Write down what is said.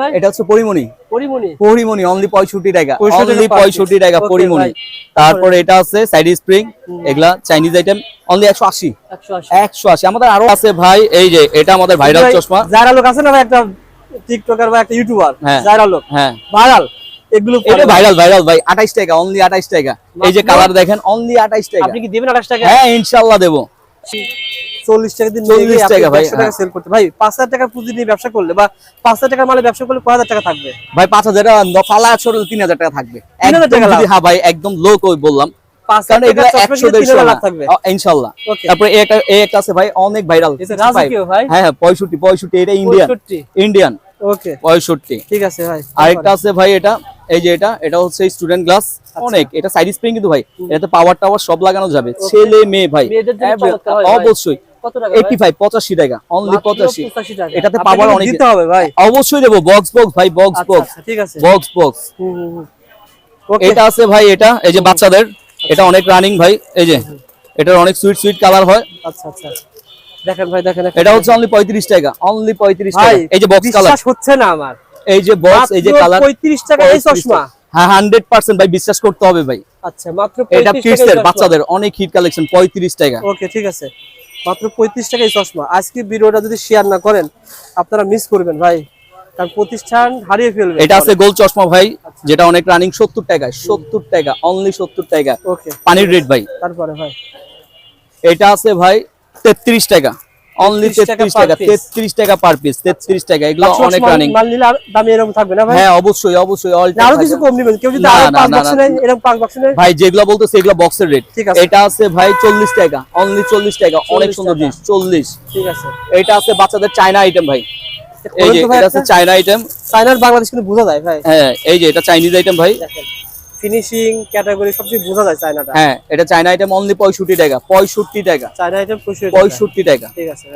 ভাই? এটা হচ্ছে পরিমণি। পরিমণি? পরিমণি অনলি পঁয়ষট্টি টাকা 65 টাকা অনলি per পঁয়ষট্টি piece। টাকা পরিমণি। তারপরে এটা আছে সাইড স্প্রিং এগুলা চাইনিজ আইটেম অনলি একশো আশি। একশো আশি। একশো আশি। আমাদের আরও আছে ভাই এই যে এটা আমাদের ভাইরাল ভাই, চশমা। যারা লোক আছে না ভাই একটা টিকটকার বা একটা ইউটিউবার হ্যাঁ। যারা লোক হ্যাঁ। ভাইরাল এগুলো এটা ভাইরাল ভাইরাল ভাই টাকা অনলি টাকা। এই যে কালার দেখেন অনলি টাকা। আপনি কি দিবেন টাকা? হ্যাঁ ইনশাল্লাহ দেবো। চল্লিশ টাকা দিন 40 টাকা ভাই, টাকা সেল করতে ভাই পাঁচ হাজার টাকার পুঁজি নিয়ে ব্যবসা করলে বা পাঁচ হাজার টাকার মালে ব্যবসা করলে কয় হাজার টাকা থাকবে? ভাই পাঁচ হাজার ফালা ছড়ে তিন হাজার টাকা থাকবে। 3000 একদম টাকা লাভ। যদি- হ্যাঁ ভাই একদম লো কই বললাম। পাঁচ কারণ হাজার এগুলো টাকার চশমা একশো কিনলে তিন দেড়শো হাজার না লাভ থাকবে। ইনশাল্লাহ। Okay. তারপরে এই একটা এই একটা আছে ভাই অনেক ভাইরাল এই যে রাজকীয় ভাই। হ্যাঁ হ্যাঁ পঁয়ষট্টি পঁয়ষট্টি এটা ইন্ডিয়ান ইন্ডিয়ান ওকে ঠিক আছে ভাই। আরেকটা আছে ভাই এটা এই যে এটা এটা হচ্ছে স্টুডেন্ট গ্লাস আচ্ছা। অনেক। এটা সাইড স্প্রিং কিন্তু ভাই এটাতে পাওয়ার টাওয়ার সব লাগানো যাবে। ছেলে মেয়ে হয় ভাই। অবশ্যই। কত টাকা এইটি ফাইভ পঁচাশি টাকা অনলি 85 টাকা। এটাতে পাওয়ার অনেক দিতে হবে ভাই। অবশ্যই দেবো বক্স বক্স ভাই বক্স বক্স ঠিক আছে। Box box hmm, hmm, hmm. Okay. এটা আছে ভাই এটা এই যে বাচ্চাদের এটা অনেক রানিং ভাই এই যে এটার অনেক সুইট সুইট কালার হয়। আচ্ছা আচ্ছা দেখেন ভাই দেখেন এটা হচ্ছে অনলি টাকা অনলি টাকা। এই যে বক্স কালার বিশ্বাস হচ্ছে না আমার। এই যে বক্স এই যে কালার 35 টাকা এই চশমা। হ্যাঁ হান্ড্রেড পার্সেন্ট ভাই বিশ্বাস করতে হবে ভাই। আচ্ছা মাত্র 35 টাকা বাচ্চাদের অনেক হিট কালেকশন পঁয়ত্রিশ টাকা। ওকে ঠিক আছে। মাত্র পঁয়ত্রিশ টাকা এই চশমা। আজকে ভিডিওটা যদি শেয়ার না করেন আপনারা মিস করবেন ভাই। কারণ প্রতিষ্ঠান হারিয়ে ফেলবে। এটা আছে গোল চশমা ভাই যেটা অনেক রানিং সত্তর টাকায় সত্তর টাকা অনলি সত্তর টাকা। ওকে পানির রেট ভাই। তারপরে ভাই। এটা আছে ভাই তেত্রিশ টাকা। অনলি 33 টাকা তেত্রিশ per টাকা পার পিস তেত্রিশ টাকা এগুলো অনেক রানিং মাল নিলে দামি এরকম থাকবে না ভাই? হ্যাঁ অবশ্যই অবশ্যই না, আরও কিছু কম নেবেন। কেউ যদি আরও পাঁচ বক্স না। নেয় এরকম পাঁচ বক্স নেয়। ভাই যেগুলো বলতেছে এগুলো বক্সের রেট ঠিক আছে। এটা আছে ভাই চল্লিশ টাকা অনলি চল্লিশ টাকা অনেক সুন্দর জিনিস চল্লিশ। ঠিক আছে। এটা আছে বাচ্চাদের চায়না আইটেম ভাই। এই যে এটা আছে চায়না আইটেম চায়নার বাংলাদেশ কিন্তু বোঝা যায় ভাই। হ্যাঁ এই যে এটা চাইনিজ আইটেম ভাই। ফিনিশিং ক্যাটাগরি সবচেয়ে বোঝা যায় চায়নাটা। হ্যাঁ এটা চায়না আইটেম অনলি পঁয়ষট্টি টাকা পঁয়ষট্টি টাকা। চায়না আইটেম পঁয়ষট্টি টাকা। ঠিক আছে